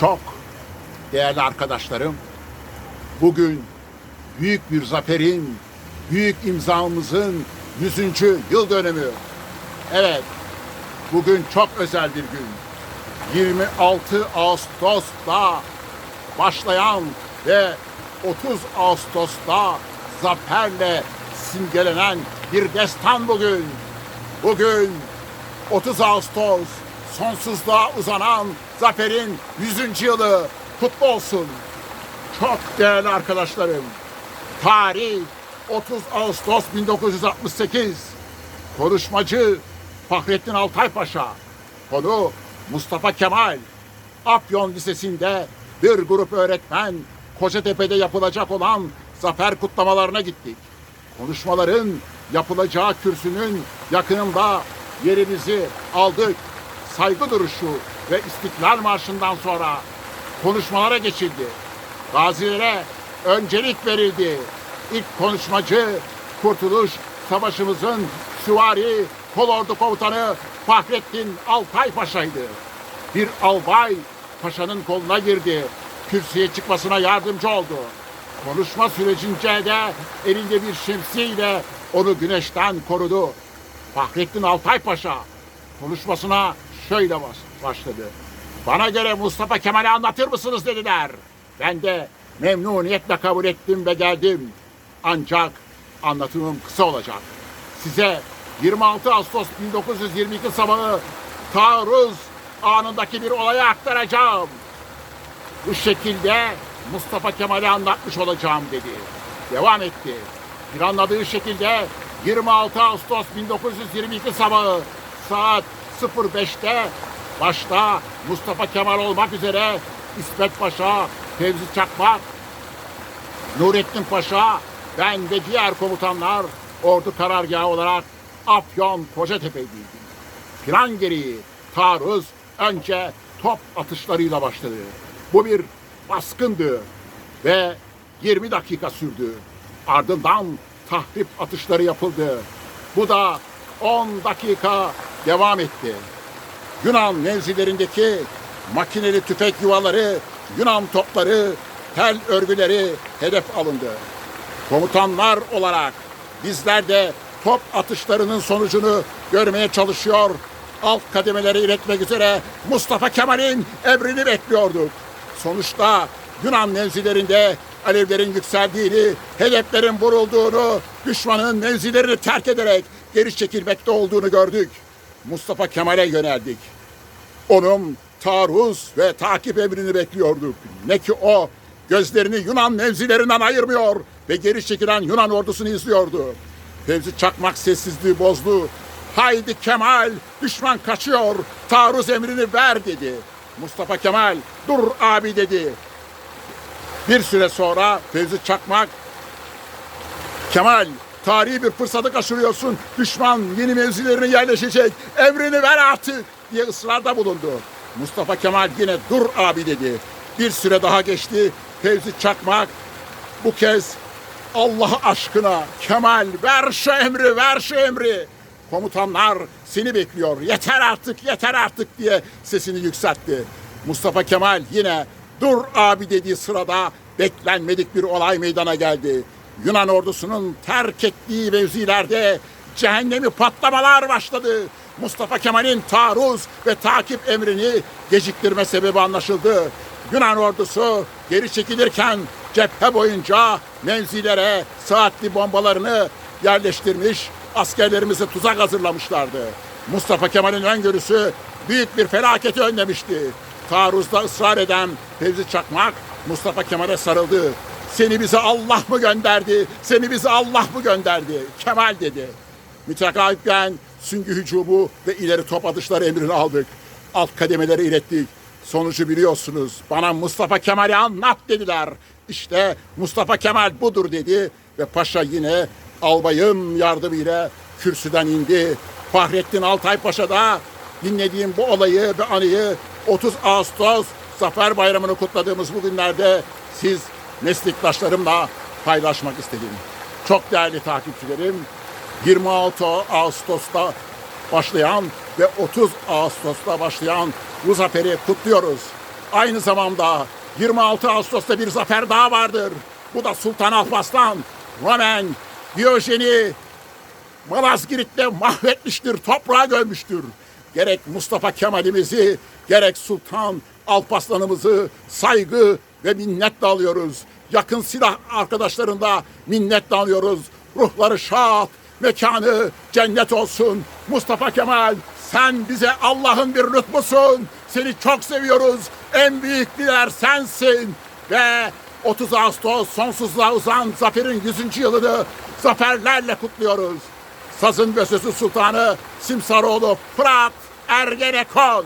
Çok değerli arkadaşlarım, bugün büyük bir zaferin, büyük imzamızın 100. yıl dönümü. Evet, bugün çok özel bir gün. 26 Ağustos'ta başlayan ve 30 Ağustos'ta zaferle simgelenen bir destan bugün. Bugün 30 Ağustos sonsuzluğa uzanan zaferin 100. yılı kutlu olsun. Çok değerli arkadaşlarım. Tarih 30 Ağustos 1968. Konuşmacı Fahrettin Altay Paşa. Konu Mustafa Kemal. Afyon Lisesi'nde bir grup öğretmen Kocatepe'de yapılacak olan zafer kutlamalarına gittik. Konuşmaların yapılacağı kürsünün yakınında yerimizi aldık. Saygı duruşu ve İstiklal Marşı'ndan sonra konuşmalara geçildi. Gazilere öncelik verildi. İlk konuşmacı Kurtuluş Savaşımızın süvari kolordu komutanı Fahrettin Altay Paşa'ydı. Bir albay paşanın koluna girdi. Kürsüye çıkmasına yardımcı oldu. Konuşma sürecince de elinde bir şemsiyeyle onu güneşten korudu. Fahrettin Altay Paşa konuşmasına şöyle başladı. Bana göre Mustafa Kemal'i anlatır mısınız dediler. Ben de memnuniyetle kabul ettim ve geldim. Ancak anlatımım kısa olacak. Size 26 Ağustos 1922 sabahı taarruz anındaki bir olayı aktaracağım. Bu şekilde Mustafa Kemal'i anlatmış olacağım dedi. Devam etti. Planladığı şekilde 26 Ağustos 1922 sabahı saat 05'te başta Mustafa Kemal olmak üzere İsmet Paşa, Fevzi Çakmak, Nurettin Paşa, ben ve diğer komutanlar ordu karargahı olarak Afyon Kocatepe'deydik. Plan gereği taarruz önce top atışlarıyla başladı. Bu bir baskındı ve 20 dakika sürdü. Ardından tahrip atışları yapıldı. Bu da 10 dakika devam etti. Yunan mevzilerindeki makineli tüfek yuvaları, Yunan topları, tel örgüleri hedef alındı. Komutanlar olarak bizler de top atışlarının sonucunu görmeye çalışıyor. Alt kademeleri iletmek üzere Mustafa Kemal'in emrini bekliyorduk. Sonuçta Yunan mevzilerinde alevlerin yükseldiğini, hedeflerin vurulduğunu, düşmanın mevzilerini terk ederek geri çekilmekte olduğunu gördük. Mustafa Kemal'e yöneldik. Onun taarruz ve takip emrini bekliyorduk. Ne ki o gözlerini Yunan mevzilerinden ayırmıyor ve geri çekilen Yunan ordusunu izliyordu. Fevzi Çakmak sessizliği bozdu. Haydi Kemal, düşman kaçıyor, taarruz emrini ver dedi. Mustafa Kemal, dur abi dedi. Bir süre sonra Fevzi Çakmak Kemal tarihi bir fırsatı kaçırıyorsun. Düşman yeni mevzilerine yerleşecek. Emrini ver artık diye ısrarda bulundu. Mustafa Kemal yine dur abi dedi. Bir süre daha geçti. Fevzi Çakmak bu kez Allah aşkına Kemal ver şu emri ver şu emri. Komutanlar seni bekliyor. Yeter artık yeter artık diye sesini yükseltti. Mustafa Kemal yine dur abi dediği sırada beklenmedik bir olay meydana geldi. Yunan ordusunun terk ettiği mevzilerde cehennemi patlamalar başladı. Mustafa Kemal'in taarruz ve takip emrini geciktirme sebebi anlaşıldı. Yunan ordusu geri çekilirken cephe boyunca mevzilere saatli bombalarını yerleştirmiş, askerlerimizi tuzak hazırlamışlardı. Mustafa Kemal'in öngörüsü büyük bir felaketi önlemişti. Taarruzda ısrar eden Fevzi Çakmak Mustafa Kemal'e sarıldı. Seni bize Allah mı gönderdi? Seni bize Allah mı gönderdi? Kemal dedi. Mütekaipen süngü hücumu ve ileri top atışları emrini aldık. Alt kademeleri ilettik. Sonucu biliyorsunuz. Bana Mustafa Kemal'i anlat dediler. İşte Mustafa Kemal budur dedi ve paşa yine albayın yardımıyla kürsüden indi. Fahrettin Altay Paşa da dinlediğim bu olayı ve anıyı 30 Ağustos Zafer Bayramı'nı kutladığımız bu günlerde siz meslektaşlarımla paylaşmak istedim. Çok değerli takipçilerim, 26 Ağustos'ta başlayan ve 30 Ağustos'ta başlayan bu zaferi kutluyoruz. Aynı zamanda 26 Ağustos'ta bir zafer daha vardır. Bu da Sultan Alparslan, Romen, Diyojeni, Malazgirit'te mahvetmiştir, toprağa gömmüştür. Gerek Mustafa Kemal'imizi, gerek Sultan Alparslan'ımızı saygı ve minnetle alıyoruz. Yakın silah arkadaşlarında minnetle alıyoruz. Ruhları şad, mekanı cennet olsun. Mustafa Kemal sen bize Allah'ın bir lütfusun. Seni çok seviyoruz. En büyük lider sensin. Ve 30 Ağustos sonsuzluğa uzan zaferin 100. yılını zaferlerle kutluyoruz. Sazın ve sözü sultanı Simsaroğlu Fırat Ergenekon.